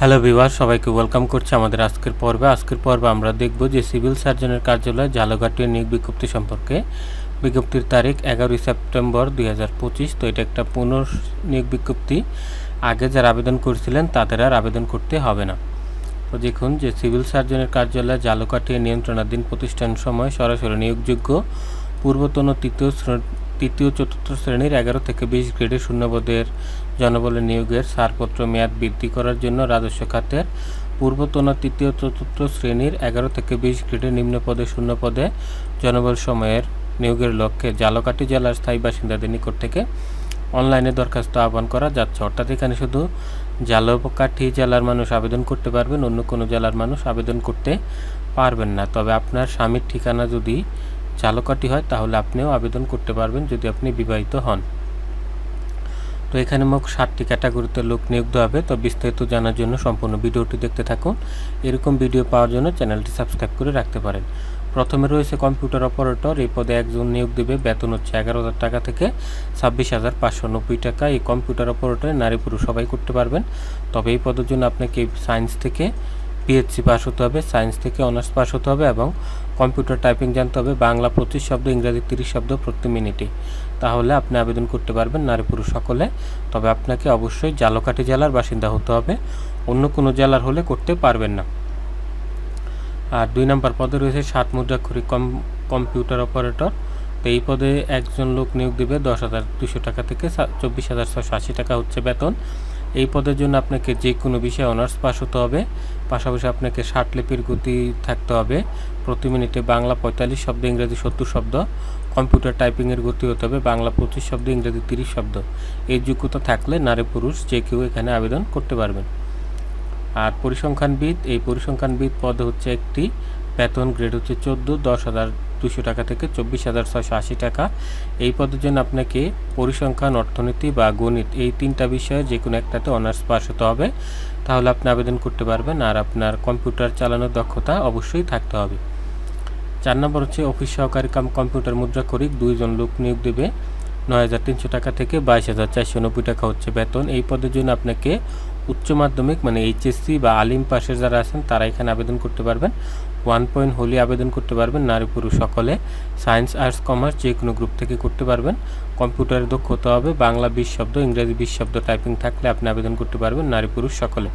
Hello বিভার সবাইকে welcome করছি আমাদের আজকের পর্বে। আজকের পর্বে আমরা দেখব যে সিভিল সার্জনের কার্যালয় ঝালকাঠির নিয়োগ বিজ্ঞপ্তি সম্পর্কে। বিজ্ঞপ্তির তারিখ এগারোই সেপ্টেম্বর দুই হাজার পঁচিশ, তো এটা একটা পুনঃ নিয়োগ বিজ্ঞপ্তি। আগে যারা আবেদন করেছিলেন, তাদের আর আবেদন করতে হবে না। তো দেখুন যে সিভিল সার্জনের কার্যালয় ঝালকাঠি নিয়ন্ত্রণাধীন প্রতিষ্ঠান সময় সরাসরি নিয়োগযোগ্য। পূর্বতন তৃতীয় তৃতীয় চতুর্থ শ্রেণির এগারো থেকে বিশ গ্রেডের শূন্যপদের জনবলের নিয়োগের ছাড়পত্র মেয়াদ বৃদ্ধি করার জন্য রাজস্ব খাতের পূর্বতন তৃতীয় চতুর্থ শ্রেণির এগারো থেকে বিশ গ্রেডের নিম্ন পদে শূন্য পদে জনবল সময়ের নিয়োগের লক্ষ্যে জালকাঠি জেলার স্থায়ী বাসিন্দাদের নিকট থেকে অনলাইনে দরখাস্ত আহ্বান করা যাচ্ছে। অর্থাৎ এখানে শুধু জালকাঠি জেলার মানুষ আবেদন করতে পারবেন, অন্য কোনো জেলার মানুষ আবেদন করতে পারবেন না। তবে আপনার স্বামীর ঠিকানা যদি জালকাঠি হয়, তাহলে আপনিও আবেদন করতে পারবেন যদি আপনি বিবাহিত হন। তো এখানে মোট সাতটি ক্যাটাগরিতে লোক নিয়োগ দেওয়া হবে। তো বিস্তারিত জানার জন্য সম্পূর্ণ ভিডিওটি দেখতে থাকুন। এরকম ভিডিও পাওয়ার জন্য চ্যানেলটি সাবস্ক্রাইব করে রাখতে পারেন। প্রথমে রয়েছে কম্পিউটার অপারেটর। এই পদে একজন নিয়োগ দেবে। বেতন হচ্ছে এগারো হাজার টাকা থেকে ছাব্বিশ হাজার পাঁচশো নব্বই টাকা। এই কম্পিউটার অপারেটরে নারী পুরুষ সবাই করতে পারবেন। তবে এই পদের জন্য আপনাকে সায়েন্স থেকে পিএইচসি পাস হতে হবে। সায়েন্স থেকে অনার্স পাস হতে হবে এবং কম্পিউটার টাইপিং জানতে হবে, বাংলা পঁচিশ শব্দ, ইংরাজি তিরিশ শব্দ প্রতি মিনিটে। তাহলে আপনি আবেদন করতে পারবেন নারী পুরুষ সকলে। তবে আপনাকে অবশ্যই জালকাঠি জেলার বাসিন্দা হতে হবে। অন্য কোনো জেলার হলে করতে পারবেন না। আর দুই নম্বর পদে রয়েছে সাত মুদ্রাক্ষরী কম, কম্পিউটার অপারেটর। তো এই পদে একজন লোক নিয়োগ দেবে দশ হাজার দুশো টাকা থেকে চব্বিশ হাজার ছশো আশি টাকা হচ্ছে বেতন। এই পদের জন্য আপনাকে যে কোনো বিষয়ে অনার্স পাস হতে হবে। পাশাপাশি আপনাকে ষাট লিপির গতি থাকতে হবে। প্রতি মিনিটে বাংলা পঁয়তাল্লিশ শব্দ, ইংরেজি সত্তর শব্দ। কম্পিউটার টাইপিংয়ের গতি হতে হবে বাংলা পঁচিশ শব্দ, ইংরেজি তিরিশ শব্দ। এই যোগ্যতা থাকলে নারী পুরুষ যে কেউ এখানে আবেদন করতে পারবেন। আর পরিসংখ্যানবিদ, এই পরিসংখ্যানবিদ পদ হচ্ছে একটি। বেতন গ্রেড হচ্ছে চোদ্দ, দশ হাজার দুশো টাকা থেকে চব্বিশ হাজার ছয়শো আশি টাকা। এই পদের জন্য আপনাকে পরিসংখ্যান, অর্থনীতি বা গণিত এই তিনটা বিষয়ে যে কোনো একটাতে অনার্স পাস হতে হবে। তাহলে আপনি আবেদন করতে পারবেন আর আপনার কম্পিউটার চালানোর দক্ষতা অবশ্যই থাকতে হবে। চার নম্বর হচ্ছে অফিস সহকারী কাম কম্পিউটার মুদ্রা করিক, দুইজন লোক নিয়োগ দেবে। নয় হাজার তিনশো টাকা থেকে বাইশ হাজার চারশো নব্বই টাকা হচ্ছে বেতন। এই পদের জন্য আপনাকে উচ্চ মাধ্যমিক মানে এইচএসসি বা আলিম পাশের যারা আছেন, তারা এখানে আবেদন করতে পারবেন। ওয়ান পয়েন্ট হলি আবেদন করতে পারবেন, নারী, পুরুষ সকলে। সায়েন্স আর্টস কমার্স যে কোনো গ্রুপ থেকে করতে পারবেন। কম্পিউটারের দক্ষ হতে হবে, বাংলা বিশ শব্দ, ইংরেজি বিশ শব্দ টাইপিং থাকলে আপনি আবেদন করতে পারবেন, নারী, পুরুষ সকলে।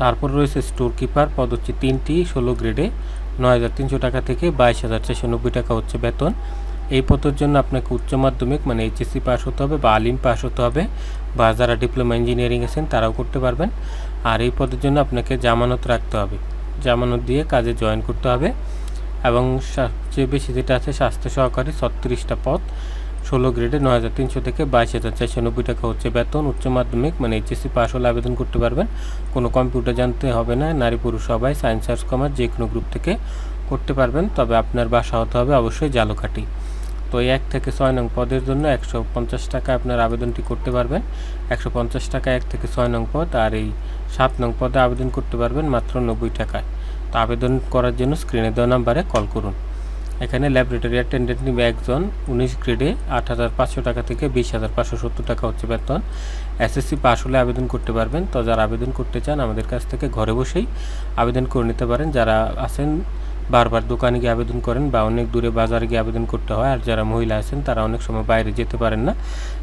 তারপর রয়েছে স্টোর কিপার পদ হচ্ছে তিনটি, ষোলো গ্রেডে নয় হাজার তিনশো টাকা থেকে বাইশ হাজার নব্বই টাকা হচ্ছে বেতন। এই পদের জন্য আপনাকে উচ্চ মাধ্যমিক মানে এইচএসসি পাস হতে হবে বা আলিম পাস হতে হবে বা যারা ডিপ্লোমা ইঞ্জিনিয়ারিং আছেন তারাও করতে পারবেন। আর এই পদের জন্য আপনাকে জামানত রাখতে হবে। জামানত দিয়ে কাজে জয়েন করতে হবে এবং সবচেয়ে বেশি যেটা আছে স্বাস্থ্য সহকারী ছত্রিশটা পদ, ষোলো গ্রেডে নয় হাজার তিনশো থেকে বাইশ হাজার চারশো নব্বই টাকা হচ্ছে বেতন, উচ্চ মাধ্যমিক মানে এইচএসসি পাস হলে আবেদন করতে পারবেন। কোনো কম্পিউটার জানতে হবে না, নারী পুরুষ সবাই সায়েন্স আর্টস কমার্স যে কোনো গ্রুপ থেকে করতে পারবেন। তবে আপনার বাসা হতে হবে অবশ্যই জালকাঠি তো এই এক থেকে ছয় নং পদের জন্য একশো পঞ্চাশ টাকা আপনার আবেদনটি করতে পারবেন। একশো পঞ্চাশ টাকা এক থেকে ছয় নং পদ আর এই সাত নং পদে আবেদন করতে পারবেন মাত্র নব্বই টাকায়। তো আবেদন করার জন্য স্ক্রিনে দেওয়া নাম্বারে কল করুন। এখানে ল্যাবরেটরি অ্যাটেন্ডেন্ট নিবে একজন, উনিশ গ্রেডে আট হাজার পাঁচশো টাকা থেকে বিশ হাজার পাঁচশো সত্তর টাকা হচ্ছে বেতন। এসএসসি পাস হলে আবেদন করতে পারবেন। তো যারা আবেদন করতে চান আমাদের কাছ থেকে ঘরে বসেই আবেদন করে নিতে পারেন। যারা আছেন বারবার দোকানে গিয়ে আবেদন করেন বা অনেক দূরে বাজারে গিয়ে আবেদন করতে হয়। আর যারা মহিলা আছেন, তারা অনেক সময় বাইরে যেতে পারেন না।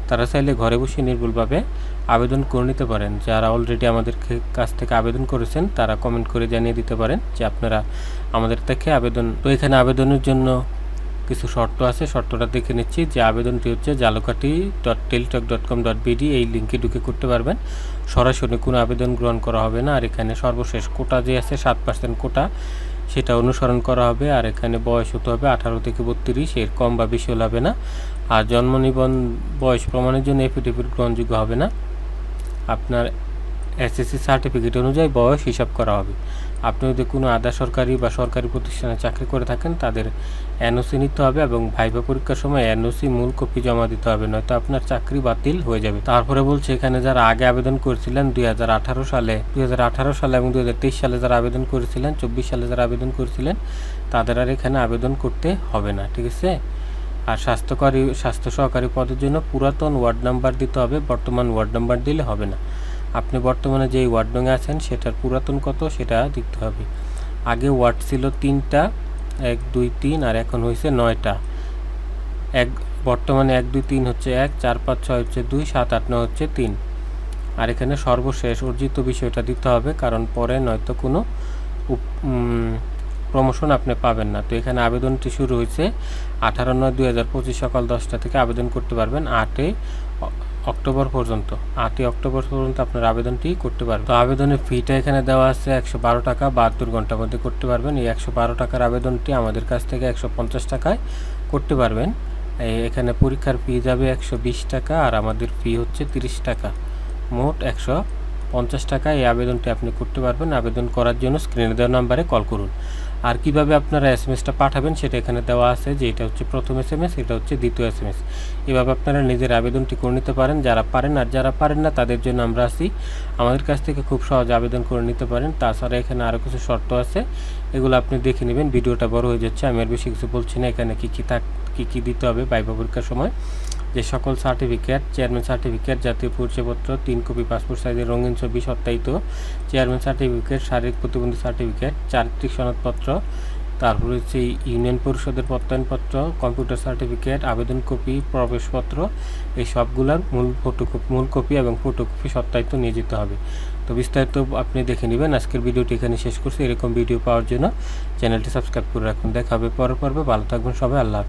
তারা চাইলে ঘরে বসে নির্ভুলভাবে আবেদন করে নিতে পারেন। যারা অলরেডি আমাদের কাছ থেকে আবেদন করেছেন, তারা কমেন্ট করে জানিয়ে দিতে পারেন যে আপনারা আমাদের থেকে আবেদন, তো এখানে আবেদনের জন্য কিছু শর্ত আছে। শর্তটা দেখে নিচ্ছি যে আবেদনটি হচ্ছে Jhalakathi dot Teletalk dot com dot BD এই লিঙ্কে ঢুকে করতে পারবেন। সরাসরি কোনো আবেদন গ্রহণ করা হবে না। আর এখানে সর্বশেষ কোটা যে আছে, সাত পার্সেন্ট কোটা। সেটা অনুসরণ করা হবে আর এখানে বয়স হতে হবে আঠারো থেকে বত্রিশ, এর কম বা বেশি হলে হবে না। আর জন্ম নিবন বয়স প্রমাণের জন্য এফিডেভিট গ্রহণযোগ্য হবে না। আপনার এসএসসি সার্টিফিকেট অনুযায়ী বয়স হিসাব করা হবে। আপনি যদি কোনো আধা সরকারি বা সরকারি প্রতিষ্ঠানে চাকরি করে থাকেন, তাদের এনওসি নিতে হবে এবং ভাইবা পরীক্ষার সময় এনওসি মূল কপি জমা দিতে হবে, নয়তো আপনার চাকরি বাতিল হয়ে যাবে। তারপরে বলছে, এখানে যারা আগে আবেদন করেছিলেন, দুই হাজার আঠারো সালে, দুই হাজার আঠারো সালে এবং দুই হাজার তেইশ সালে যারা আবেদন করেছিলেন, চব্বিশ সালে যারা আবেদন করেছিলেন, তাদের আর এখানে আবেদন করতে হবে না, ঠিক আছে? আর স্বাস্থ্যকারী, স্বাস্থ্য সহকারী পদের জন্য পুরাতন ওয়ার্ড নাম্বার দিতে হবে, বর্তমান ওয়ার্ড নাম্বার দিলে হবে না। আপনি বর্তমানে যেই ওয়ার্ড নঙে আছেন, সেটার পুরাতন কত সেটা দেখতে হবে। আগে ওয়ার্ড ছিল তিনটা, এক, দুই, তিন, আর এখন হয়েছে নয়টা। এক, বর্তমানে এক, দুই, তিন হচ্ছে এক, চার, পাঁচ, ছয় হচ্ছে দুই, সাত, আট, নয় হচ্ছে তিন। আর এখানে সর্বশেষ অর্জিত বিষয়টা দিতে হবে, কারণ পরে নয়তো কোনো প্রমোশন আপনি পাবেন না। তো এখানে আবেদনটি শুরু হয়েছে আঠারো নয় দুই হাজার পঁচিশ সকাল দশটা থেকে আবেদন করতে পারবেন। আটই অক্টোবর পর্যন্ত, আটই অক্টোবর পর্যন্ত আপনার আবেদনটি করতে পারবেন। তো আবেদনের ফিটা এখানে দেওয়া আছে একশো বারো টাকা, বাহাত্তর ঘণ্টার মধ্যে করতে পারবেন। এই একশো বারো টাকার আবেদনটি আমাদের কাছ থেকে একশো পঞ্চাশ টাকায় করতে পারবেন। এখানে পরীক্ষার ফি যাবে একশো বিশ টাকা আর আমাদের ফি হচ্ছে তিরিশ টাকা। মোট একশো পঞ্চাশ টাকা এই আবেদনটি আপনি করতে পারবেন। আবেদন করার জন্য স্ক্রিনে দেওয়া নাম্বারে কল করুন। আর কীভাবে আপনারা এস এম এসটা পাঠাবেন সেটা এখানে দেওয়া আছে যে এটা হচ্ছে প্রথম এস এম এস এটা হচ্ছে দ্বিতীয় এস এম এস এভাবে আপনারা নিজের আবেদনটি করে নিতে পারেন। যারা পারেন আর যারা পারেন না, তাদের জন্য আমরা আছি। আমাদের কাছ থেকে খুব সহজে আবেদন করে নিতে পারেন। তাছাড়া এখানে আরও কিছু শর্ত আছে। এগুলো আপনি দেখে নেবেন। ভিডিওটা বড় হয়ে যাচ্ছে। আমি আর বেশি কিছু বলছি না। এখানে কী কী থাক, কী কী দিতে হবে বাইবা পরীক্ষার সময়। যে সকল সার্টিফিকেট, চেয়ারম্যান সার্টিফিকেট, জাতীয় পরিচয়পত্র, তিন কপি পাসপোর্ট সাইজের রঙিন ছবি সত্যায়িত চেয়ারম্যান সার্টিফিকেট, শারীরিক প্রতিবন্ধী সার্টিফিকেট, চারিত্রিক সনদপত্র, তারপর হচ্ছে ইউনিয়ন পরিষদের প্রত্যয়নপত্র, কম্পিউটার সার্টিফিকেট, আবেদন কপি, প্রবেশপত্র, এই সবগুলোর মূল ফটোকপি, মূল কপি এবং ফটোকপি সত্যায়িত নিয়ে যেতে হবে। তো বিস্তারিত আপনি দেখে নেবেন। আজকের ভিডিওটি এখানে শেষ করছি। এরকম ভিডিও পাওয়ার জন্য চ্যানেলটি সাবস্ক্রাইব করে রাখুন। দেখা হবে পর্বে। ভালো থাকবেন সবাই। আল্লাহ।